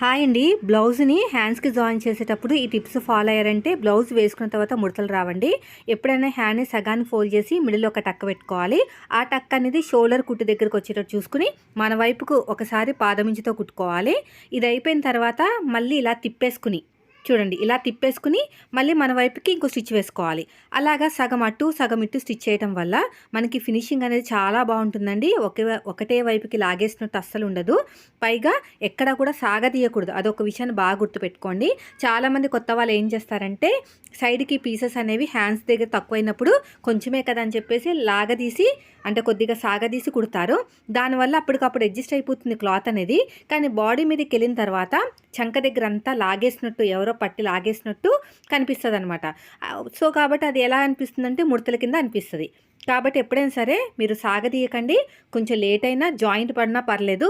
Hi అండి. బ్లౌజ్ని హ్యాండ్స్కి జాయిన్ చేసేటప్పుడు ఈ టిప్స్ ఫాలో అయ్యారంటే బ్లౌజ్ వేసుకున్న తర్వాత ముడతలు రావండి. ఎప్పుడైనా హ్యాండ్ని సగాన్ని ఫోల్డ్ చేసి మిడిల్ ఒక టక్ పెట్టుకోవాలి. ఆ టక్ అనేది షోల్డర్ కుట్టు దగ్గరకు వచ్చేటట్టు చూసుకుని మన వైపుకు ఒకసారి పాదమించితో కుట్టుకోవాలి. ఇది అయిపోయిన తర్వాత మళ్ళీ ఇలా తిప్పేసుకుని చూడండి ఇలా తిప్పేసుకుని మళ్ళీ మన వైపుకి ఇంకో స్టిచ్ వేసుకోవాలి. అలాగా సగం అటు సగం ఇటు స్టిచ్ చేయడం వల్ల మనకి ఫినిషింగ్ అనేది చాలా బాగుంటుందండి. ఒకే ఒకటే వైపుకి లాగేసినట్టు అస్సలు ఉండదు. పైగా ఎక్కడ కూడా సాగదీయకూడదు అదొక విషయాన్ని బాగా గుర్తుపెట్టుకోండి. చాలామంది కొత్త వాళ్ళు ఏం చేస్తారంటే సైడ్కి పీసెస్ అనేవి హ్యాండ్స్ దగ్గర తక్కువైనప్పుడు కొంచెమే కదా అని చెప్పేసి లాగదీసి అంటే కొద్దిగా సాగదీసి కుడతారు. దానివల్ల అప్పటికప్పుడు అడ్జస్ట్ అయిపోతుంది క్లాత్ అనేది. కానీ బాడీ మీదకి వెళ్ళిన తర్వాత చంక దగ్గర అంతా లాగేసినట్టు ఎవరో పట్టి లాగేసినట్టు కనిపిస్తుంది అనమాట సో కాబట్టి అది ఎలా అనిపిస్తుందంటే ముడతల కింద అనిపిస్తుంది. కాబట్టి ఎప్పుడైనా సరే మీరు సాగదీయకండి. కొంచెం లేట్ అయినా జాయింట్ పడినా పర్లేదు.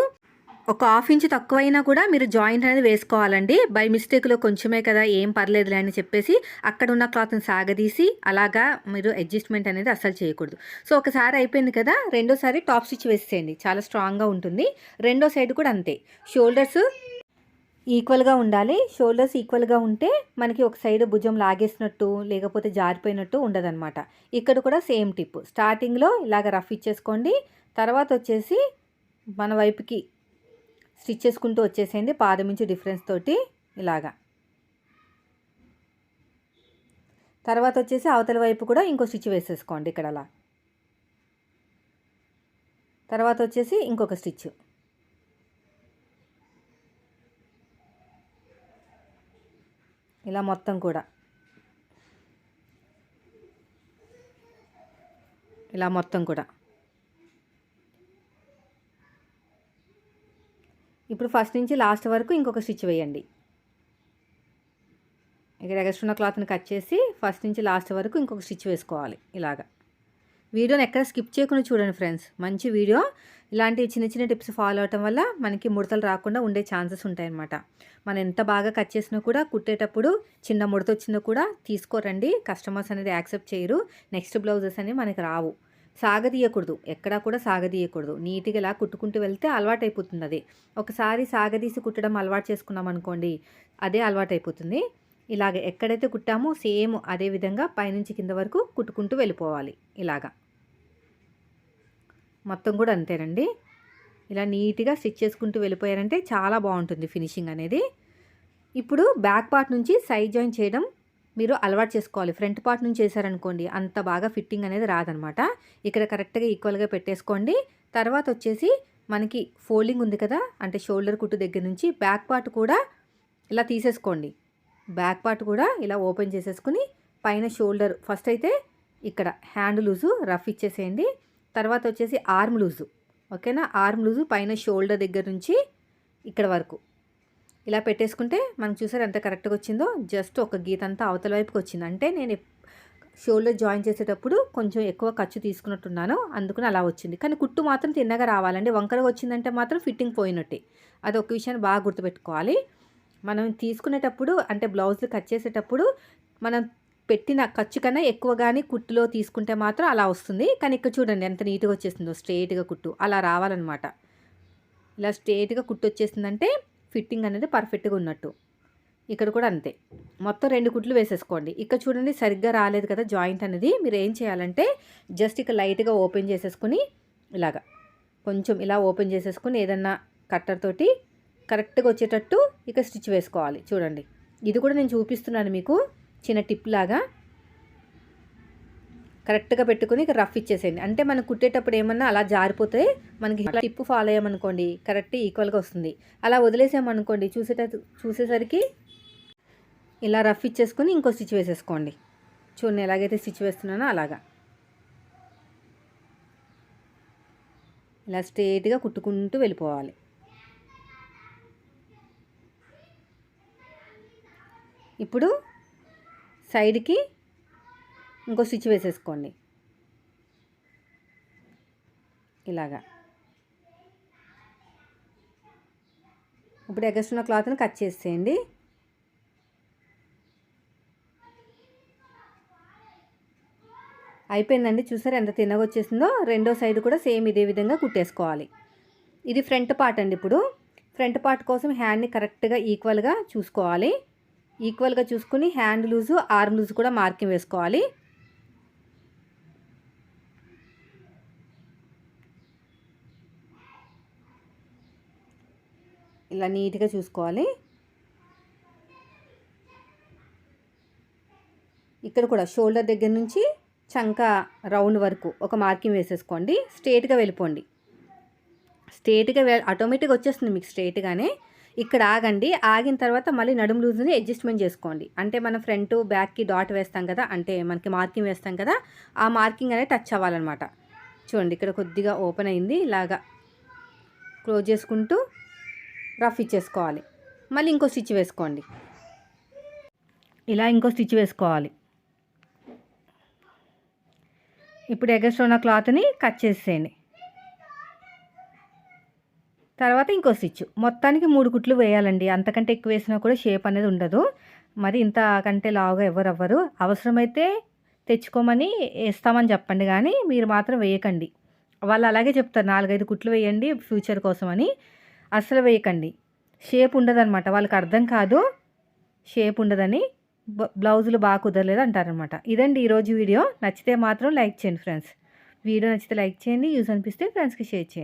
ఒక హాఫ్ ఇంచ్ తక్కువైనా కూడా మీరు జాయింట్ అనేది వేసుకోవాలండి. బై మిస్టేక్లో కొంచెమే కదా ఏం పర్లేదులే అని చెప్పేసి అక్కడ ఉన్న క్లాత్ని సాగదీసి అలాగా మీరు అడ్జస్ట్మెంట్ అనేది అస్సలు చేయకూడదు. సో ఒకసారి అయిపోయింది కదా రెండోసారి టాప్ స్టిచ్ వేసేయండి. చాలా స్ట్రాంగ్గా ఉంటుంది. రెండో సైడ్ కూడా అంతే. షోల్డర్స్ ఈక్వల్గా ఉండాలి. షోల్డర్స్ ఈక్వల్గా ఉంటే మనకి ఒక సైడ్ భుజం లాగేసినట్టు లేకపోతే జారిపోయినట్టు ఉండదన్నమాట. ఇక్కడ కూడా సేమ్ టిప్. స్టార్టింగ్లో ఇలాగ రఫ్ ఇచ్చేసుకోండి. తర్వాత వచ్చేసి మన వైపుకి స్టిచ్ చేసుకుంటూ వచ్చేసేయండి. పాదమించి డిఫరెన్స్ తోటి ఇలాగా. తర్వాత వచ్చేసి అవతల వైపు కూడా ఇంకో స్టిచ్ వేసేసుకోండి ఇక్కడ అలా తర్వాత వచ్చేసి ఇంకొక స్టిచ్. ఇలా మొత్తం కూడా. ఇలా మొత్తం కూడా. ఇప్పుడు ఫస్ట్ నుంచి లాస్ట్ వరకు ఇంకొక స్టిచ్ వేయండి. ఇక్కడ ఎగస్ట్రున్న క్లాత్ని కట్ చేసి ఫస్ట్ నుంచి లాస్ట్ వరకు ఇంకొక స్టిచ్ వేసుకోవాలి ఇలాగా. వీడియోని ఎక్కడ స్కిప్ చేయకుండా చూడండి ఫ్రెండ్స్ మంచి వీడియో ఇలాంటి చిన్న చిన్న టిప్స్ ఫాలో అవటం వల్ల మనకి ముడతలు రాకుండా ఉండే ఛాన్సెస్ ఉంటాయన్నమాట. మనం ఎంత బాగా కట్ చేసినా కూడా కుట్టేటప్పుడు చిన్న ముడత వచ్చినా కూడా తీసుకోరండి. కస్టమర్స్ అనేది యాక్సెప్ట్ చేయరు. నెక్స్ట్ బ్లౌజెస్ అనేవి మనకి రావు. సాగదీయకూడదు. ఎక్కడా కూడా సాగదీయకూడదు. నీట్గా ఇలా కుట్టుకుంటూ వెళ్తే అలవాటు అది. ఒకసారి సాగదీసి కుట్టడం అలవాటు చేసుకున్నాం అనుకోండి అదే అలవాటైపోతుంది. ఇలాగ ఎక్కడైతే కుట్టామో సేమ్ అదే విధంగా పైనుంచి కింద వరకు కుట్టుకుంటూ వెళ్ళిపోవాలి. ఇలాగా. మొత్తం కూడా అంతేనండి. ఇలా నీట్గా స్టిచ్ చేసుకుంటూ వెళ్ళిపోయారంటే చాలా బాగుంటుంది ఫినిషింగ్ అనేది. ఇప్పుడు బ్యాక్ పార్ట్ నుంచి సైడ్ జాయిన్ చేయడం మీరు అలవాటు చేసుకోవాలి. ఫ్రంట్ పార్ట్ నుంచి చేశారనుకోండి అంత బాగా ఫిట్టింగ్ అనేది రాదనమాట. ఇక్కడ కరెక్ట్గా ఈక్వల్గా పెట్టేసుకోండి. తర్వాత వచ్చేసి మనకి ఫోల్డింగ్ ఉంది కదా అంటే షోల్డర్ కుట్టు దగ్గర నుంచి బ్యాక్ పార్ట్ కూడా ఇలా తీసేసుకోండి. బ్యాక్ పార్ట్ కూడా ఇలా ఓపెన్ చేసేసుకుని పైన షోల్డర్ ఫస్ట్ అయితే ఇక్కడ హ్యాండ్ లూజు రఫ్ ఇచ్చేసేయండి. తర్వాత వచ్చేసి ఆర్మ్ లూజు ఓకేనా? ఆర్మ్ లూజు పైన షోల్డర్ దగ్గర నుంచి ఇక్కడ వరకు. ఇలా పెట్టేసుకుంటే మనం చూసారు ఎంత కరెక్ట్గా వచ్చిందో? జస్ట్ ఒక గీత అంతా అవతల వైపుకి వచ్చింది. అంటే నేను షోల్డర్ జాయిన్ చేసేటప్పుడు కొంచెం ఎక్కువ ఖర్చు తీసుకున్నట్టున్నాను. అందుకని అలా వచ్చింది. కానీ కుట్టు మాత్రం తిన్నగా రావాలండి. వంకరగా వచ్చిందంటే మాత్రం ఫిట్టింగ్ పోయినట్టే. అది ఒక విషయాన్ని బాగా గుర్తుపెట్టుకోవాలి. మనం తీసుకునేటప్పుడు అంటే బ్లౌజ్ కట్ చేసేటప్పుడు మనం పెట్టిన ఖర్చు కన్నా ఎక్కువ కానీ కుట్టులో తీసుకుంటే మాత్రం అలా వస్తుంది. కానీ ఇక్కడ చూడండి ఎంత నీట్గా వచ్చేసిందో స్ట్రేట్గా కుట్టు. అలా రావాలన్నమాట. ఇలా స్ట్రేట్గా కుట్టు వచ్చేసిందంటే ఫిట్టింగ్ అనేది పర్ఫెక్ట్గా ఉన్నట్టు. ఇక్కడ కూడా అంతే. మొత్తం రెండు కుట్లు వేసేసుకోండి. ఇక్కడ చూడండి సరిగ్గా రాలేదు కదా జాయింట్ అనేది. మీరు ఏం చేయాలంటే జస్ట్ ఇక లైట్గా ఓపెన్ చేసేసుకుని ఇలాగా కొంచెం ఇలా ఓపెన్ చేసేసుకుని ఏదన్నా కట్టర్ తోటి కరెక్ట్గా వచ్చేటట్టు ఇక స్టిచ్ వేసుకోవాలి. చూడండి. ఇది కూడా నేను చూపిస్తున్నాను మీకు. చిన్న టిప్ లాగా కరెక్ట్గా పెట్టుకుని ఇక రఫ్ ఇచ్చేసేయండి. అంటే మనం కుట్టేటప్పుడు ఏమన్నా అలా జారిపోతే మనకి టిప్ ఫాలో అయ్యామనుకోండి కరెక్ట్ ఈక్వల్గా వస్తుంది. అలా వదిలేసామనుకోండి చూసేట చూసేసరికి ఇలా రఫ్ ఇచ్చేసుకుని ఇంకో స్టిచ్ వేసేసుకోండి. చూడండి ఎలాగైతే స్టిచ్ వేస్తున్నానో అలాగా. ఇలా స్ట్రేట్గా కుట్టుకుంటూ వెళ్ళిపోవాలి. ఇప్పుడు సైడ్కి ఇంకో స్టిచ్ వేసేసుకోండి. ఇలాగా. ఇప్పుడు ఎగస్ట్రున్న క్లాత్ని కట్ చేసేయండి. అయిపోయిందండి. చూసారు ఎంత తిన్నగా వచ్చేసిందో? రెండో సైడ్ కూడా సేమ్ ఇదే విధంగా కుట్టేసుకోవాలి. ఇది ఫ్రంట్ పార్ట్ అండి ఇప్పుడు. ఫ్రంట్ పార్ట్ కోసం హ్యాండ్ని కరెక్ట్గా ఈక్వల్గా చూసుకోవాలి. ఈక్వల్గా చూసుకుని హ్యాండ్ లూజు ఆర్మ్ లూజు కూడా మార్కింగ్ వేసుకోవాలి. ఇలా నీట్గా చూసుకోవాలి. ఇక్కడ కూడా షోల్డర్ దగ్గర నుంచి చంక రౌండ్ వరకు ఒక మార్కింగ్ వేసేసుకోండి. స్ట్రేట్గా వెళ్ళిపోండి. స్ట్రేట్గా వె ఆటోమేటిక్గా వచ్చేస్తుంది మీకు స్ట్రేట్గానే. ఇక్కడ ఆగండి. ఆగిన తర్వాత మళ్ళీ నడుము లూజ్ని అడ్జస్ట్మెంట్ చేసుకోండి. అంటే మనం ఫ్రంట్ బ్యాక్కి డాట్ వేస్తాం కదా అంటే మనకి మార్కింగ్ వేస్తాం కదా ఆ మార్కింగ్ అనేది టచ్ అవ్వాలన్నమాట. చూడండి ఇక్కడ కొద్దిగా ఓపెన్ అయింది. ఇలాగా క్లోజ్ చేసుకుంటూ రఫ్ ఇచ్చేసుకోవాలి. మళ్ళీ ఇంకో స్టిచ్ వేసుకోండి. ఇలా ఇంకో స్టిచ్ వేసుకోవాలి. ఇప్పుడు ఎగస్ట్ ఉన్న క్లాత్ని కట్ చేసేయండి. తర్వాత ఇంకో స్టిచ్ మొత్తానికి మూడు కుట్లు వేయాలండి. అంతకంటే ఎక్కువ వేసినా కూడా షేప్ అనేది ఉండదు. మరి ఇంత కంటే లావుగా ఎవరు అవ్వరు అవసరమైతే తెచ్చుకోమని వేస్తామని చెప్పండి కానీ మీరు మాత్రం వేయకండి. వాళ్ళు అలాగే చెప్తారు నాలుగైదు కుట్లు వేయండి ఫ్యూచర్ కోసం అని అస్సలు వేయకండి. షేప్ ఉండదన్నమాట. వాళ్ళకి అర్థం కాదు. షేప్ ఉండదని బ్లౌజులు బాగా కుదరలేదు అంటారనమాట ఇదండి ఈరోజు వీడియో. నచ్చితే మాత్రం లైక్ చేయండి ఫ్రెండ్స్. వీడియో నచ్చితే లైక్ చేయండి. యూస్ అనిపిస్తే ఫ్రెండ్స్కి షేర్ చేయండి.